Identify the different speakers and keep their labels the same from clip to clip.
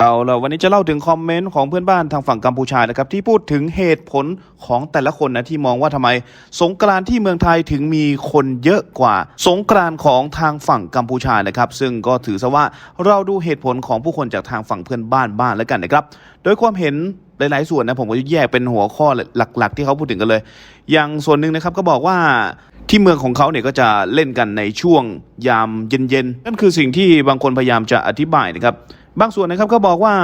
Speaker 1: เอาละวันนี้จะเล่าถึงคอมเมนต์ของเพื่อนบ้านทางฝั่งกัมพูชานะครับที่พูดถึงเหตุผลของแต่ละคนนะที่มองว่าทำไม สงกรานต์ที่เมืองไทยถึงมีคนเยอะกว่า สงกรานต์ของทางฝั่งกัมพูชานะครับ ซึ่งก็ถือซะว่าเราดูเหตุผลของผู้คนจากทางฝั่งเพื่อนบ้านบ้างแล้วกันนะครับ โดยความเห็นหลายๆส่วนนะผมก็แยกเป็นหัวข้อหลัก ๆ ที่เขาพูดถึงกันเลย อย่างส่วนหนึ่งนะครับก็บอกว่าที่เมืองของเขาเนี่ยก็จะเล่นกันในช่วงยามเย็นๆนั่นคือสิ่งที่บางคนพยายามจะอธิบายนะครับ บางส่วนนะครับก็บอกว่า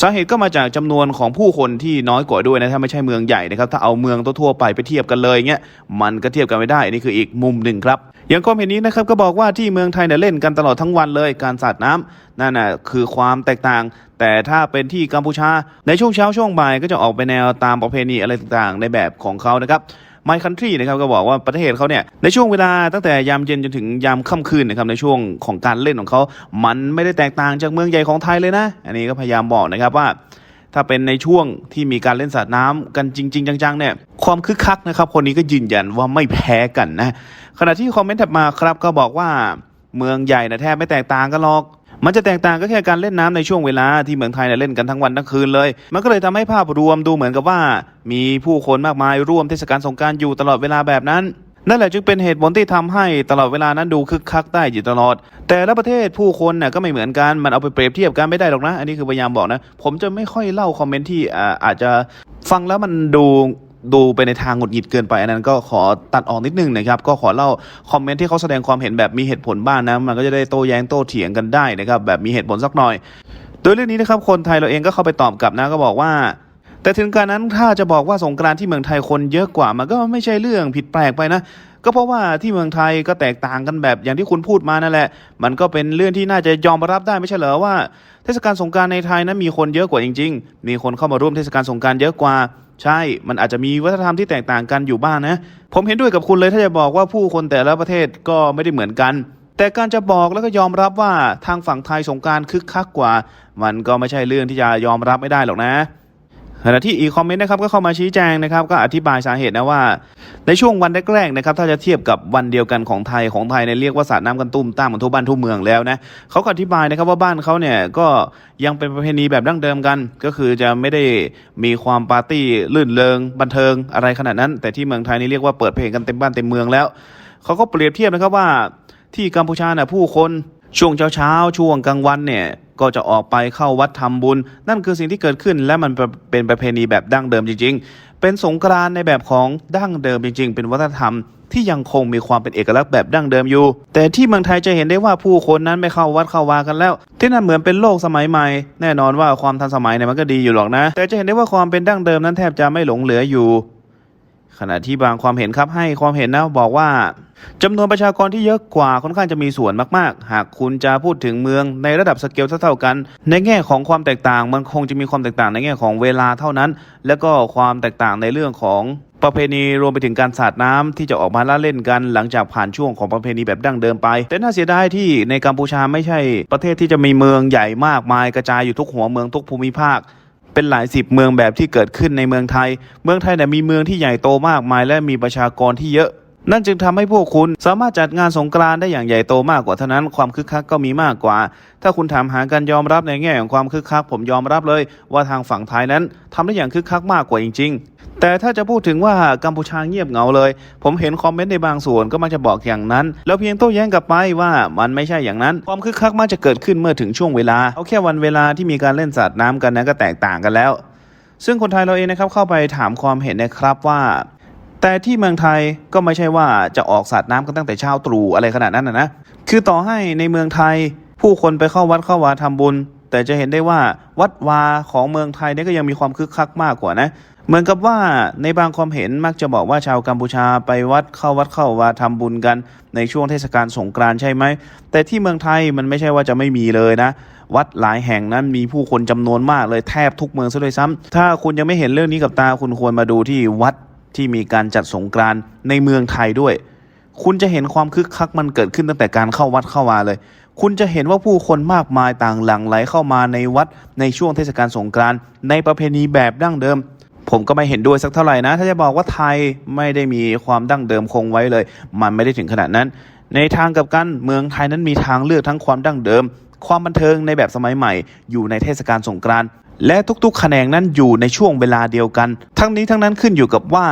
Speaker 1: สาเหตุก็มาจากจำนวนของผู้คนที่น้อยกว่าด้วยนะถ้าไม่ใช่เมืองใหญ่นะครับถ้าเอาเมืองทั่วๆไปไปเทียบกันเลยเงี้ยมันก็เทียบกันไม่ได้นี่คืออีกมุมหนึ่งครับอย่างความเห็นนี้นะครับก็บอกว่าที่เมืองไทยเนี่ยเล่นกันตลอดทั้งวันเลยการสาดน้ำนั่นน่ะคือความแตกต่าง แต่ถ้าเป็นที่กัมพูชาในช่วงเช้าช่วงบ่ายก็จะออกไปแนวตามประเพณีอะไรต่างๆ ในแบบของเขานะครับ My Country นะครับก็บอกว่าประเทศเขาเนี่ยในช่วงเวลาตั้งแต่ยามเย็นจนถึงยามค่ำคืนนะครับในช่วงของการเล่นของเขา มันไม่ได้แตกต่างจากเมืองใหญ่ของไทยเลยนะ อันนี้ก็พยายามบอกนะครับว่าถ้าเป็นในช่วงที่มีการเล่นสาดน้ำกันจริง ๆ จังๆเนี่ยความคึกคักนะครับ คนนี้ก็ยืนยันว่าไม่แพ้กันนะ ขณะที่คอมเมนต์ถัดมาครับก็บอกว่าเมืองใหญ่นะแทบไม่แตกต่างกันหรอก มันจะแตกต่างก็แค่การเล่นน้ำในช่วงเวลาที่เมืองไทยเนี่ยเล่นกันทั้งวันทั้งคืนเลย มันก็เลยทำให้ภาพรวมดูเหมือนกับว่า มีผู้คนมากมายร่วมเทศกาลสงการอยู่ตลอดเวลาแบบนั้นนั่นแหละจึงเป็นเหตุผลที่ทำให้ตลอดเวลานั้นดูคึกคักได้อยู่ตลอด แต่ละประเทศผู้คนน่ะก็ไม่เหมือนกัน มันเอาไปเปรียบเทียบกันไม่ได้หรอกนะ อันนี้คือพยายามบอกนะ ผมจะไม่ค่อยเล่าคอมเมนต์ที่อาจจะฟังแล้วมันดู ดูไปในทางหงุดหงิดเกินไป อันนั้นก็ขอตัดออกนิดนึงนะครับ ก็ขอเล่าคอมเมนต์ที่เขาแสดงความเห็นแบบมีเหตุผลบ้างนะ มันก็จะได้โต้แย้งโต้เถียงกันได้นะครับ แบบมีเหตุผลสักหน่อย โดยเรื่องนี้นะครับ คนไทยเราเองก็เข้าไปตอบกลับนะก็บอกว่าแต่ถึงการนั้นถ้าจะบอกว่าสงกรานที่เมืองไทยคนเยอะกว่ามันก็ไม่ใช่เรื่องผิดแปลกไปนะ ก็เพราะว่าที่เมืองไทยก็แตกต่างกันแบบอย่างที่คุณพูดมานั่นแหละ มันก็เป็นเรื่องที่น่าจะยอมรับได้ไม่ใช่เหรอว่า เทศกาลสงการในไทยนั้นมีคนเยอะกว่าจริง ๆ มีคนเข้ามาร่วมเทศกาลสงการเยอะกว่า ใช่ มันอาจจะมีวัฒนธรรมที่แตกต่างกันอยู่บ้างนะ ผมเห็นด้วยกับคุณเลยถ้าจะบอกว่าผู้คนแต่ละประเทศก็ไม่ได้เหมือนกัน แต่การจะบอกแล้วก็ยอมรับว่าทางฝั่งไทยสงการคึกคักกว่า มันก็ไม่ใช่เรื่องที่จะยอมรับไม่ได้หรอกนะ ขณะที่อีคอมเมนต์นะครับก็เข้ามาชี้แจงนะครับก็อธิบายสาเหตุนะว่า ในช่วงวันแรกๆนะครับถ้าจะเทียบกับวันเดียวกันของไทยของไทยเนี่ยเรียกว่าสาดน้ำกันตุ้มตามกันทั่วบ้านทั่วเมืองแล้วนะเขาก็อธิบายนะครับว่าบ้านเขาเนี่ยก็ยังเป็นประเพณีแบบดั้งเดิมกัน ก็คือจะไม่ได้มีความปาร์ตี้ลื่นเริงบันเทิงอะไรขนาดนั้น แต่ที่เมืองไทยนี่เรียกว่าเปิดเพลงกันเต็มบ้านเต็มเมืองแล้วเขาก็เปรียบเทียบนะครับว่าที่กัมพูชาน่ะผู้คนช่วงเช้าๆช่วงกลางวันเนี่ย ก็จะออกไปเข้าวัดทำบุญ นั่นคือสิ่งที่เกิดขึ้นและมันเป็นประเพณีแบบดั้งเดิมจริง ๆ เป็นสงกรานในแบบของดั้งเดิมจริง ๆ เป็นวัฒนธรรมที่ยังคงมีความเป็นเอกลักษณ์แบบดั้งเดิมอยู่ แต่ที่เมืองไทยจะเห็นได้ว่าผู้คนนั้นไม่เข้าวัดเข้าวากันแล้ว ที่นั่นเหมือนเป็นโลกสมัยใหม่ แน่นอนว่าความทันสมัยเนี่ยมันก็ดีอยู่หรอกนะ แต่จะเห็นได้ว่าความเป็นดั้งเดิมนั้นแทบจะไม่หลงเหลืออยู่ ขณะที่บางความเห็นครับให้ความเห็นนะบอกว่าจำนวนประชากรที่เยอะกว่าค่อนข้างจะมีส่วนมากๆ หากคุณจะพูดถึงเมืองในระดับสเกลเท่ากัน ในแง่ของความแตกต่างมันคงจะมีความแตกต่างในแง่ของเวลาเท่านั้น แล้วก็ความแตกต่างในเรื่องของประเพณีรวมไปถึงการสาดน้ำที่จะออกมาล่าเล่นกัน หลังจากผ่านช่วงของประเพณีแบบดั้งเดิมไป แต่น่าเสียดายที่ในกัมพูชาไม่ใช่ ประเทศที่จะมีเมืองใหญ่มากมายกระจายอยู่ทุกหัวเมืองทุกภูมิภาค เป็นหลายสิบเมืองแบบที่เกิดขึ้นในเมืองไทย เมืองไทยเนี่ยมีเมืองที่ใหญ่โตมากมาย และมีประชากรที่เยอะ นั่นจึงทำให้พวกคุณสามารถจัดงานสงกรานต์ได้อย่างใหญ่โตมากกว่าเท่านั้นความคึกคักก็มีมากกว่า ถ้าคุณถามหาการยอมรับในแง่ของความคึกคัก ผมยอมรับเลย ว่าทางฝั่งไทยนั้นทำได้อย่างคึกคักมากกว่าจริงๆ แต่ถ้าจะพูดถึงว่ากัมพูชาเงียบเหงาเลย ผมเห็นคอมเมนต์ในบางส่วนก็มักจะบอกอย่างนั้น แล้วเพียงโต้แย้งกลับไปว่ามันไม่ใช่อย่างนั้น ความคึกคักมักจะเกิดขึ้นเมื่อถึงช่วงเวลาเอาแค่วันเวลาที่มีการเล่นสาดน้ำกันนะก็แตกต่างกันแล้ว ซึ่งคนไทยเราเองนะครับเข้าไปถามความเห็นนะครับว่า แต่ที่เมืองไทยก็ไม่ใช่ว่าจะออกสาดน้ำกันตั้งแต่เช้าตรู่อะไรขนาดนั้นนะคือต่อให้ในเมืองไทยผู้คนไปเข้าวัดเข้าวาทำบุญ แต่จะเห็นได้ว่าวัดวาของเมืองไทยเนี่ยก็ยังมีความคึกคักมากกว่านะเหมือนกับว่าในบางความเห็นมักจะบอกว่าชาวกัมพูชาไปวัดเข้าวัดเข้าวาทำบุญกัน ในช่วงเทศกาลสงกรานต์ใช่ไหม แต่ที่เมืองไทยมันไม่ใช่ว่าจะไม่มีเลยนะ วัดหลายแห่งนั้นมีผู้คนจำนวนมากเลยแทบทุกเมืองซะด้วยซ้ำถ้าคุณยังไม่เห็นเรื่องนี้กับตาคุณควรมาดูที่วัดที่มีการจัดสงกรานต์ในเมืองไทยด้วย คุณจะเห็นความคึกคักมันเกิดขึ้นตั้งแต่การเข้าวัดเข้าวาเลย คุณจะเห็นว่าผู้คนมากมายต่างหลั่งไหลเข้ามาในวัดในช่วงเทศกาลสงกรานต์ในประเพณีแบบดั้งเดิม ผมก็ไม่เห็นด้วยสักเท่าไหร่นะ ถ้าจะบอกว่าไทยไม่ได้มีความดั้งเดิมคงไว้เลย มันไม่ได้ถึงขนาดนั้น ในทางกับกันเมืองไทยนั้นมีทางเลือกทั้งความดั้งเดิม ความบันเทิงในแบบสมัยใหม่ อยู่ในเทศกาลสงกรานต์และทุกๆ แขนงนั้นอยู่ในช่วงเวลาเดียวกัน ทั้งนี้ทั้งนั้นขึ้นอยู่กับว่า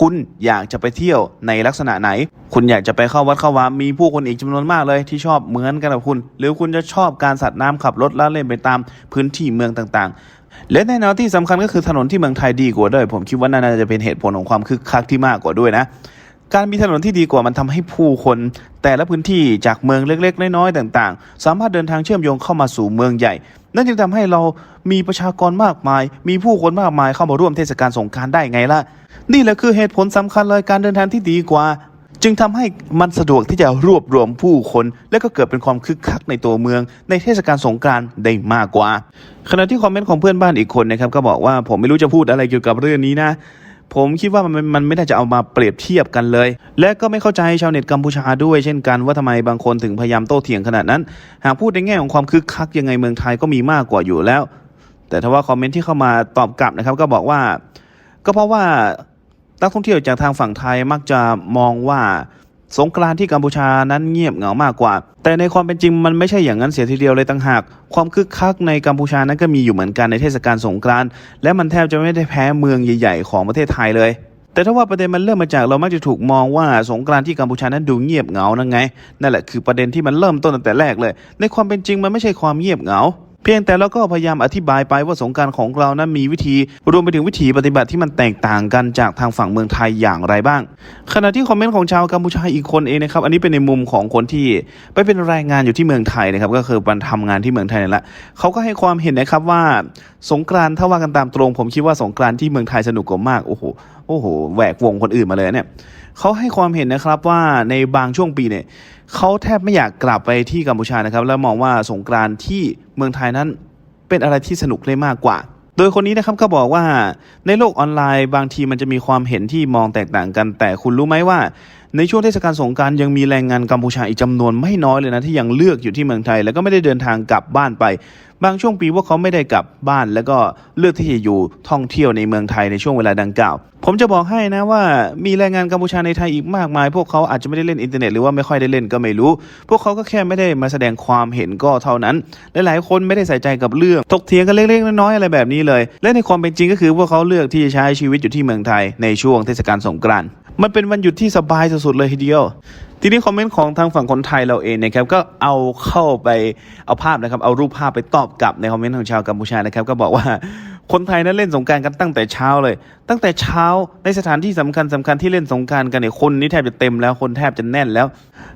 Speaker 1: คุณอยากจะไปเที่ยวในลักษณะไหน คุณอยากจะไปเข้าวัดเข้าวามีผู้คนอีกจำนวนมากเลยที่ชอบเหมือนกันกับคุณ หรือคุณจะชอบการสัตว์น้ำขับรถแล้วเล่นไปตามพื้นที่เมืองต่างๆ และแน่นอนที่สำคัญก็คือถนนที่เมืองไทยดีกว่าด้วย ผมคิดว่าน่าจะเป็นเหตุผลของความคึกคักที่มากกว่าด้วยนะการมีถนนที่ดีกว่ามันทำให้ผู้คนแต่ละพื้นที่จากเมืองเล็กๆ น้อยๆ ต่างๆ สามารถเดินทางเชื่อมโยงเข้ามาสู่เมืองใหญ่ นั่นจึงทำให้เรามีประชากรมากมาย มีผู้คนมากมายเข้ามาร่วมเทศกาลสงการได้ไงล่ะ นี่แหละคือเหตุผลสำคัญเลยการเดินทางที่ดีกว่า จึงทำให้มันสะดวกที่จะรวบรวมผู้คน และก็เกิดเป็นความคึกคักในตัวเมือง ในเทศกาลสงการได้มากกว่า ขณะที่คอมเมนต์ของเพื่อนบ้านอีกคนนะครับก็บอกว่าผมไม่รู้จะพูดอะไรเกี่ยวกับเรื่องนี้นะ ผมคิดว่ามันมันไม่ได้จะเอามาเปรียบเทียบกันเลย และก็ไม่เข้าใจชาวเน็ตกัมพูชาด้วย เช่นกันว่าทำไมบางคนถึงพยายามโต้เถียงขนาดนั้น หากพูดในแง่ของความคึกคักยังไงเมืองไทยก็มีมากกว่าอยู่แล้ว แต่ถ้าว่าคอมเมนต์ที่เข้ามาตอบกลับนะครับ ก็บอกว่า ก็เพราะว่านักท่องเที่ยวจากทางฝั่งไทยมักจะมองว่า สงกรานที่กัมพูชานั้นเงียบเหงามากกว่า แต่ในความเป็นจริงมันไม่ใช่อย่างนั้นเสียทีเดียวเลยต่างหาก ความคึกคักในกัมพูชานั้นก็มีอยู่เหมือนกันในเทศกาลสงกรานและมันแทบจะไม่ได้แพ้เมืองใหญ่ๆ ของประเทศไทยเลย แต่ถ้าว่าประเด็นมันเริ่มมาจากเรามักจะถูกมองว่าสงกรานที่กัมพูชานั้นดูเงียบเหงานั่นไงนั่นแหละคือประเด็นที่มันเริ่มต้นตั้งแต่แรกเลย ในความเป็นจริงมันไม่ใช่ความเงียบเหงา เพียงแต่เราก็พยายามอธิบายไปว่าสงการของเรานั้นมีวิธี รวมไปถึงวิธีปฏิบัติที่มันแตกต่างกันจากทางฝั่งเมืองไทยอย่างไรบ้าง ขณะที่คอมเมนต์ของชาวกัมพูชาอีกคนเองนะครับ อันนี้เป็นในมุมของคนที่ไปเป็นแรงงานอยู่ที่เมืองไทยนะครับ ก็คือมันทำงานที่เมืองไทยนั่นแหละเขาก็ให้ความเห็นนะครับว่าสงกรานถ้าว่ากันตามตรง ผมคิดว่าสงกรานที่เมืองไทยสนุกกว่ามากโอ้โหโอ้โหแหวกวงคนอื่นมาเลยเนี่ยเขาให้ความเห็นนะครับว่าในบางช่วงปีเนี่ยเขาแทบไม่อยากกลับไปที่กัมพูชานะครับ แล้วมองว่าสงกรานที่ เมืองไทยนั้นเป็นอะไรที่สนุกได้มากกว่า โดยคนนี้นะครับก็บอกว่าในโลกออนไลน์บางทีมันจะมีความเห็นที่มองแตกต่างกัน แต่คุณรู้ไหมว่า ในช่วงเทศกาลสงกรารยังมีแรงงานกัมพูชาอีกจำนวนไม่น้อยเลยนะที่ยังเลือกอยู่ที่เมืองไทย แล้วก็ไม่ได้เดินทางกลับบ้านไป บางช่วงปีพวกเขาไม่ได้กลับบ้าน แล้วก็เลือกที่จะอยู่ท่องเที่ยวในเมืองไทยในช่วงเวลาดังกล่าว ผมจะบอกให้นะว่ามีแรงงานกัมพูชาในไทยอีกมากมาย พวกเขาอาจจะไม่ได้เล่นอินเทอร์เน็ตหรือว่าไม่ค่อยได้เล่นก็ไม่รู้ พวกเขาก็แค่ไม่ได้มาแสดงความเห็นก็เท่านั้นลหลายๆคนไม่ได้ใส่ใจกับเรื่องถกเถียงกันเล็กๆน้อยๆอะไรแบบนี้เลย และในความเป็นจริงก็คือพวกเขาเลือกที่จะใช้ชีวิตอยู่ที่เมืองไทยในช่วงเทศกาลสงกรานต์ มันเป็นวันหยุดที่สบายสุดๆเลยทีเดียว ทีนี้คอมเมนต์ของทางฝั่งคนไทยเราเองนะครับก็เอาเข้าไปเอาภาพนะครับ เอารูปภาพไปตอบกลับในคอมเมนต์ของชาวกัมพูชานะครับก็บอกว่าคนไทยนั้นเล่นสงการกันตั้งแต่เช้าเลย ตั้งแต่เช้าในสถานที่สำคัญสำคัญที่เล่นสงการกันเนี่ยคนนี่แทบจะเต็มแล้วคนแทบจะแน่นแล้ว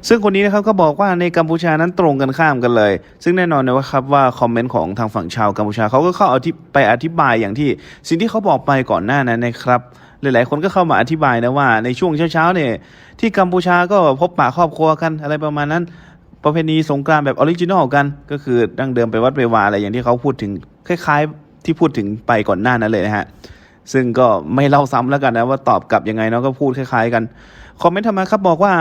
Speaker 1: ซึ่งคนนี้นะครับก็บอกว่าในกัมพูชานั้นตรงกันข้ามกันเลย ซึ่งแน่นอนนะครับว่าคอมเมนต์ของทางฝั่งชาวกัมพูชาเขาก็เข้าเอาที่ไปอธิบายอย่างที่ สิ่งที่เขาบอกไปก่อนหน้านั้นนะครับ หลายๆ คนก็เข้ามาอธิบายนะว่าในช่วงเช้าๆเนี่ยที่กัมพูชาก็พบปะครอบครัวกันอะไรประมาณนั้น ประเพณีสงกรานต์แบบออริจินอลกัน ก็คือดั้งเดิมไปวัดไปวาอะไรอย่างที่เขาพูดถึงคล้ายๆ ที่พูดถึงไปก่อนหน้านั้นเลยนะฮะซึ่งก็ไม่เล่าซ้ำแล้วกันนะว่าตอบกลับยังไงเนาะก็พูดคล้าย ๆ กันคอมเมนต์ทำมาครับบอกว่า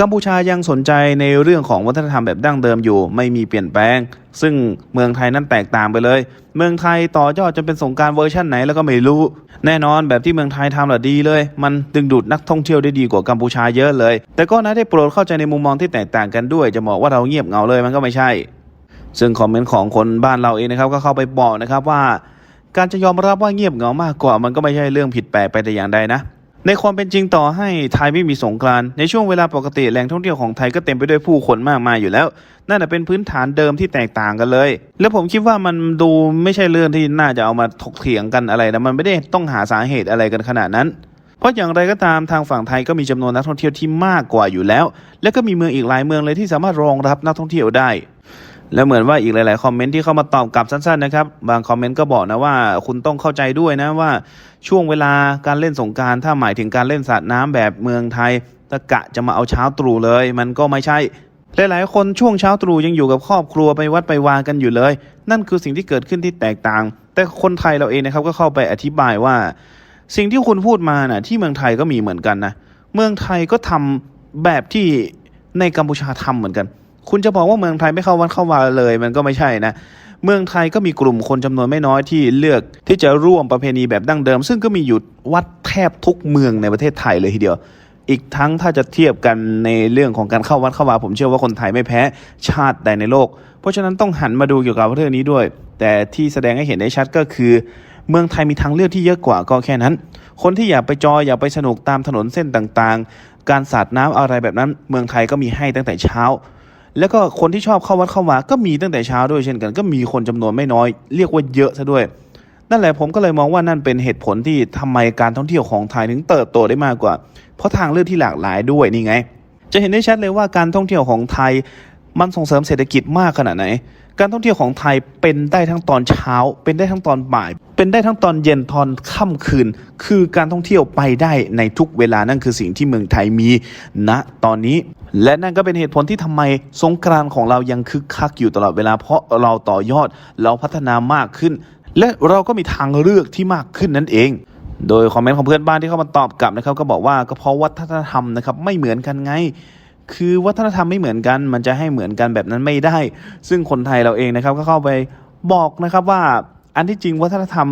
Speaker 1: กัมพูชายังสนใจในเรื่องของวัฒนธรรมแบบดั้งเดิมอยู่ ไม่มีเปลี่ยนแปลง ซึ่งเมืองไทยนั้นแตกต่างไปเลย เมืองไทยต่อยอดจนเป็นสงการเวอร์ชั่นไหนแล้วก็ไม่รู้ แน่นอนแบบที่เมืองไทยทำหละดีเลย มันดึงดูดนักท่องเที่ยวได้ดีกว่ากัมพูชาเยอะเลย แต่ก็นะได้โปรดเข้าใจในมุมมองที่แตกต่างกันด้วย จะบอกว่าเราเงียบเงาเลยมันก็ไม่ใช่ ซึ่งคอมเมนต์ของคนบ้านเราเองนะครับก็เข้าไปบอกนะครับว่า การจะยอมรับว่าเงียบเงามากกว่า มันก็ไม่ใช่เรื่องผิดแปลกไปแต่อย่างใดนะ ในความเป็นจริงต่อให้ไทยไม่มีสงกรานต์ในช่วงเวลาปกติแหล่งท่องเที่ยวของไทยก็เต็มไปด้วยผู้คนมากมายอยู่แล้ว นั่นนะเป็นพื้นฐานเดิมที่แตกต่างกันเลย แล้วผมคิดว่ามันดูไม่ใช่เรื่องที่น่าจะเอามาถกเถียงกันอะไรนะมันไม่ได้ต้องหาสาเหตุอะไรกันขนาดนั้น เพราะอย่างไรก็ตามทางฝั่งไทยก็มีจำนวนนักท่องเที่ยวที่มากกว่าอยู่แล้ว และก็มีเมืองอีกหลายเมืองเลยที่สามารถรองรับนักท่องเที่ยวได้ แล้วเหมือนว่าอีกหลาย ๆ คอมเมนต์ที่เข้ามาตอบกลับสั้น ๆ นะครับ บางคอมเมนต์ก็บอกนะว่าคุณต้องเข้าใจด้วยนะว่าช่วงเวลาการเล่นสงการถ้าหมายถึงการเล่นสาดน้ำแบบเมืองไทยตะกะจะมาเอาเช้าตรู่เลย มันก็ไม่ใช่หลายๆคนช่วงเช้าตรู่ยังอยู่กับครอบครัวไปวัดไปวากันอยู่เลย นั่นคือสิ่งที่เกิดขึ้นที่แตกต่าง แต่คนไทยเราเองนะครับก็เข้าไปอธิบายว่า สิ่งที่คุณพูดมาน่ะที่เมืองไทยก็มีเหมือนกันนะเมืองไทยก็ทำแบบที่ในกัมพูชาทำเหมือนกัน คุณจะบอกว่าเมืองไทยไม่เข้าวัดเข้าวาเลย มันก็ไม่ใช่นะเมืองไทยก็มีกลุ่มคนจำนวนไม่น้อยที่เลือกที่จะร่วมประเพณีแบบดั้งเดิม ซึ่งก็มีอยู่วัดแทบทุกเมืองในประเทศไทยเลยทีเดียว อีกทั้งถ้าจะเทียบกันในเรื่องของการเข้าวัดเข้าวาผมเชื่อว่าคนไทยไม่แพ้ชาติใดในโลก เพราะฉะนั้นต้องหันมาดูเกี่ยวกับเรื่องนี้ด้วย แต่ที่แสดงให้เห็นได้ชัดก็คือ เมืองไทยมีทางเลือกที่เยอะกว่าก็แค่นั้น คนที่อยากไปจอยอยากไปสนุกตามถนนเส้นต่างๆ การสาดน้ำอะไรแบบนั้น เมืองไทยก็มีให้ตั้งแต่เช้า แล้วก็คนที่ชอบเข้าวัดเข้าวาก็มีตั้งแต่เช้าด้วยเช่นกัน ก็มีคนจำนวนไม่น้อย เรียกว่าเยอะซะด้วย นั่นแหละผมก็เลยมองว่านั่นเป็นเหตุผลที่ทำไมการท่องเที่ยวของไทยถึงเติบโตได้มากกว่า เพราะทางเลือกที่หลากหลายด้วยนี่ไง จะเห็นได้ชัดเลยว่าการท่องเที่ยวของไทยมันส่งเสริมเศรษฐกิจมากขนาดไหน การท่องเที่ยวของไทยเป็นได้ทั้งตอนเช้า เป็นได้ทั้งตอนบ่าย เป็นได้ทั้งตอนเย็นตอนค่ำคืน คือการท่องเที่ยวไปได้ในทุกเวลานั่นคือสิ่งที่เมืองไทยมีณตอนนี้ และนั่นก็เป็นเหตุผลที่ทำไมสงกรานต์ของเรายังคึกคักอยู่ตลอดเวลาเพราะเราต่อยอดเราพัฒนามากขึ้น และเราก็มีทางเลือกที่มากขึ้นนั่นเองโดยคอมเมนต์ของเพื่อนบ้านที่เข้ามาตอบกลับนะครับ ก็บอกว่าก็เพราะวัฒนธรรมนะครับไม่เหมือนกันไง คือวัฒนธรรมไม่เหมือนกัน มันจะให้เหมือนกันแบบนั้นไม่ได้ ซึ่งคนไทยเราเองนะครับก็เข้าไปบอกนะครับว่าอันที่จริงวัฒนธรรม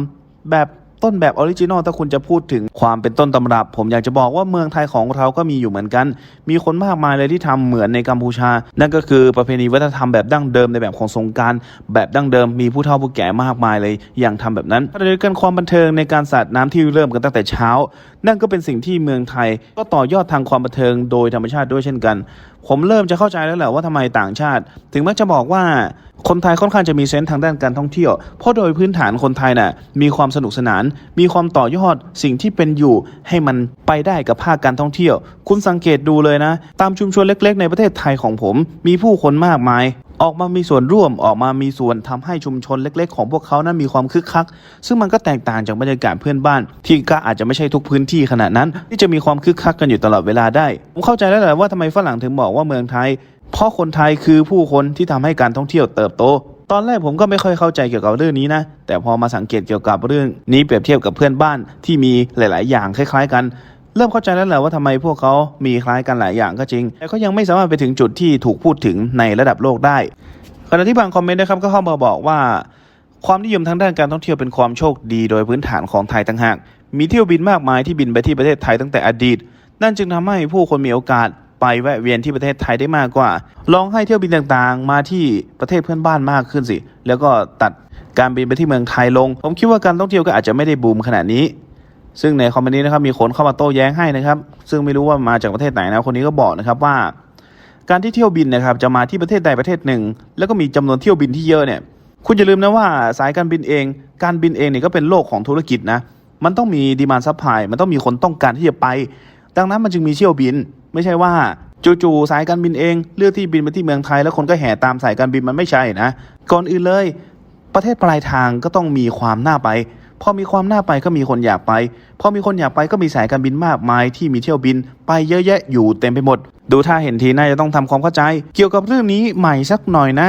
Speaker 1: แบบ ต้นแบบออริจินอลถ้าคุณจะพูดถึงความเป็นต้นตำรับ ผมอยากจะบอกว่าเมืองไทยของเราก็มีอยู่เหมือนกัน มีคนมากมายเลยที่ทำเหมือนในกัมพูชา นั่นก็คือประเพณีวัฒนธรรมแบบดั้งเดิมในแบบของสงการแบบดั้งเดิมมีผู้เฒ่าผู้แก่มากมายเลยอย่างทำแบบนั้นขณะเดียวกันความบันเทิงในการสาดน้ำที่เริ่มกันตั้งแต่เช้า นั่นก็เป็นสิ่งที่เมืองไทย ก็ต่อยอดทางความบันเทิงโดยธรรมชาติด้วยเช่นกัน ผมเริ่มจะเข้าใจแล้วแหละว่าทำไมต่างชาติ ถึงมักจะบอกว่า คนไทยค่อนข้างจะมีเซนส์ทางด้านการท่องเที่ยว เพราะโดยพื้นฐานคนไทยน่ะมีความสนุกสนาน มีความต่อยอดสิ่งที่เป็นอยู่ ให้มันไปได้กับภาคการท่องเที่ยว คุณสังเกตดูเลยนะ ตามชุมชนเล็ก ๆ ในประเทศไทยของผม มีผู้คนมากมายออกมามีส่วนร่วมออกมามีส่วนทำให้ชุมชนเล็ก ๆ ของพวกเขานั้นมีความคึกคัก ซึ่งมันก็แตกต่างจากบรรยากาศเพื่อนบ้าน ที่ก็อาจจะไม่ใช่ทุกพื้นที่ขนาดนั้น ที่จะมีความคึกคักกันอยู่ตลอดเวลาได้ ผมเข้าใจแล้วแหละว่าทำไมฝรั่งถึงบอกว่าเมืองไทย เพราะคนไทยคือผู้คนที่ทำให้การท่องเที่ยวเติบโต ตอนแรกผมก็ไม่ค่อยเข้าใจเกี่ยวกับเรื่องนี้นะ แต่พอมาสังเกตเกี่ยวกับเรื่องนี้เปรียบเทียบกับเพื่อนบ้านที่มีหลาย ๆ อย่างคล้าย ๆ กันเริ่มเข้าใจแล้วแหละว่าทำไมพวกเขามีคล้ายกันหลายอย่างก็จริง แต่ก็ยังไม่สามารถไปถึงจุดที่ถูกพูดถึงในระดับโลกได้ ขณะที่บางคอมเมนต์นะครับก็เข้ามาบอกว่า ความนิยมทางด้านการท่องเที่ยวเป็นความโชคดีโดยพื้นฐานของไทยต่างหาก มีเที่ยวบินมากมายที่บินไปที่ประเทศไทยตั้งแต่อดีต นั่นจึงทำให้ผู้คนมีโอกาส ไปแวะเวียนที่ประเทศไทยได้มากกว่า ลองให้เที่ยวบินต่างๆ มาที่ประเทศเพื่อนบ้านมากขึ้นสิ แล้วก็ตัดการบินไปที่เมืองไทยลง ผมคิดว่าการท่องเที่ยวก็อาจจะไม่ได้บูมขนาดนี้ ซึ่งในคอมเมนต์นี้นะครับมีคนเข้ามาโต้แย้งให้นะครับ ซึ่งไม่รู้ว่ามาจากประเทศไหนนะคนนี้ก็บอกนะครับว่า การที่เที่ยวบินนะครับจะมาที่ประเทศใดประเทศหนึ่ง แล้วก็มีจำนวนเที่ยวบินที่เยอะเนี่ย คุณอย่าลืมนะว่าสายการบินเอง การบินเองเนี่ยก็เป็นโลกของธุรกิจนะมันต้องมีดีมานซัพพลายมันต้องมีคนต้องการที่จะไป ดังนั้นมันจึงมีเที่ยวบิน ไม่ใช่ว่าจู่ๆสายการบินเองเลือกที่บินไปที่เมืองไทย แล้วคนก็แห่ตามสายการบินมันไม่ใช่นะก่อนอื่นเลย ประเทศปลายทางก็ต้องมีความน่าไปพอมีความน่าไปก็มีคนอยากไป พอมีคนอยากไปก็มีสายการบินมากมายที่มีเที่ยวบิน ไปเยอะแยะอยู่เต็มไปหมด ดูถ้าเห็นทีน่าจะต้องทำความเข้าใจ เกี่ยวกับเรื่องนี้ใหม่สักหน่อยนะ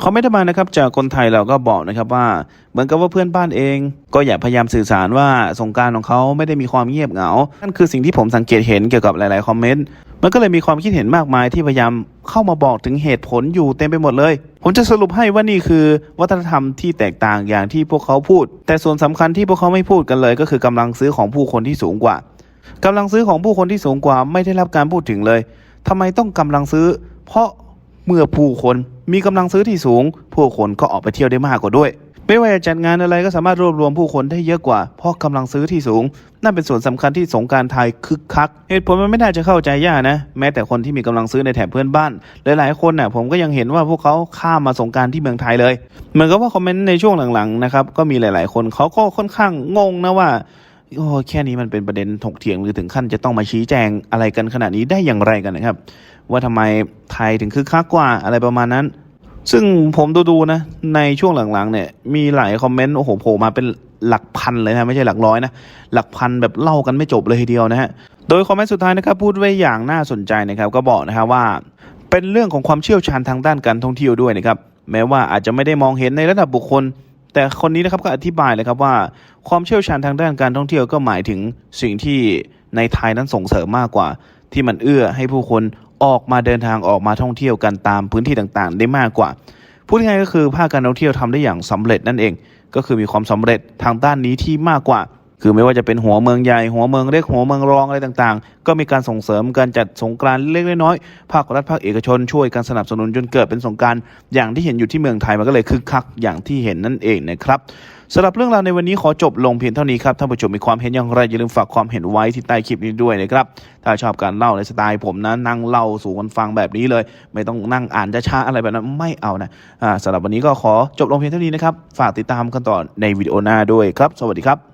Speaker 1: เขาไม่ได้มานะครับจากคนไทยเราก็บอกนะครับว่าเหมือนกับว่าเพื่อนบ้านเอง ก็อยากพยายามสื่อสารว่าสงการของเขาไม่ได้มีความเงียบเหงา นั่นคือสิ่งที่ผมสังเกตเห็นเกี่ยวกับหลายๆคอมเมนต์มันก็เลยมีความคิดเห็นมากมายที่พยายามเข้ามาบอกถึงเหตุผลอยู่เต็มไปหมดเลย ผมจะสรุปให้ว่านี่คือวัฒนธรรมที่แตกต่างอย่างที่พวกเขาพูด แต่ส่วนสำคัญที่พวกเขาไม่พูดกันเลย ก็คือกำลังซื้อของผู้คนที่สูงกว่ากำลังซื้อของผู้คนที่สูงกว่าไม่ได้รับการพูดถึงเลยทำไมต้องกำลังซื้อ เพราะ เมื่อผู้คนมีกำลังซื้อที่สูง ผู้คนก็ออกไปเที่ยวได้มากกว่าด้วย ไม่ว่าจะจัดงานอะไรก็สามารถรวบรวมผู้คนได้เยอะกว่า เพราะกำลังซื้อที่สูง นั่นเป็นส่วนสำคัญที่สงการไทยคึกคัก เหตุผลมันไม่น่าจะเข้าใจยากนะ แม้แต่คนที่มีกำลังซื้อในแถบเพื่อนบ้านหลายๆคนน่ะผมก็ยังเห็นว่าพวกเขาข้ามมาสงการที่เมืองไทยเลย เหมือนกับว่าคอมเมนต์ในช่วงหลังๆนะครับก็มีหลาย ๆ คนเขาก็ค่อนข้างงงนะว่าโอ้แค่นี้มันเป็นประเด็นถกเถียงหรือถึงขั้นจะต้องมาชี้แจงอะไรกันขนาดนี้ได้อย่างไรกันนะครับ ว่าทำไมไทยถึงคึกคักกว่าอะไรประมาณนั้น ซึ่งผมดูดูนะ ในช่วงหลังๆเนี่ย มีหลายคอมเมนต์โอ้โหโผล่มาเป็นหลักพันเลยนะไม่ใช่หลักร้อยนะ หลักพันแบบเล่ากันไม่จบเลยทีเดียวนะฮะโดยคอมเมนต์สุดท้ายนะครับพูดไว้อย่างน่าสนใจนะครับ ก็บอกนะครับว่า เป็นเรื่องของความเชี่ยวชาญทางด้านการท่องเที่ยวด้วยนะครับแม้ว่าอาจจะไม่ได้มองเห็นในระดับบุคคล แต่คนนี้นะครับก็อธิบายเลยครับว่า ความเชี่ยวชาญทางด้านการท่องเที่ยวก็หมายถึงสิ่งที่ในไทยนั้นส่งเสริมมากกว่า ที่มันเอื้อให้ผู้คน ออกมาเดินทางออกมาท่องเที่ยวกันตามพื้นที่ต่างๆ ได้มากกว่า พูดง่ายๆก็คือภาคการท่องเที่ยวทำได้อย่างสำเร็จนั่นเอง ก็คือมีความสำเร็จทางด้านนี้ที่มากกว่า คือไม่ว่าจะเป็นหัวเมืองใหญ่หัวเมืองเล็กหัวเมืองรองอะไรต่างๆ ก็มีการส่งเสริมการจัดสงกรานต์เล็กๆน้อยๆภาครัฐภาคเอกชนช่วยกันสนับสนุนจนเกิดเป็นสงการอย่างที่เห็นอยู่ที่เมืองไทยมันก็เลยคึกคักอย่างที่เห็นนั่นเองนะครับ สำหรับเรื่องราวในวันนี้ขอจบลงเพียงเท่านี้ครับท่านผู้ชมมีความเห็นอย่างไรอย่าลืมฝากความเห็นไว้ที่ใต้คลิปนี้ด้วยนะครับถ้าชอบการเล่าในสไตล์ผมนะนั่งเล่าสู่กันฟังแบบนี้เลย ไม่ต้องนั่งอ่านช้าๆอะไรแบบนั้นไม่เอานะสำหรับวันนี้ก็ขอจบลงเพียงเท่านี้นะครับฝากติดตามกันต่อในวิดีโอหน้าด้วยครับ สวัสดีครับ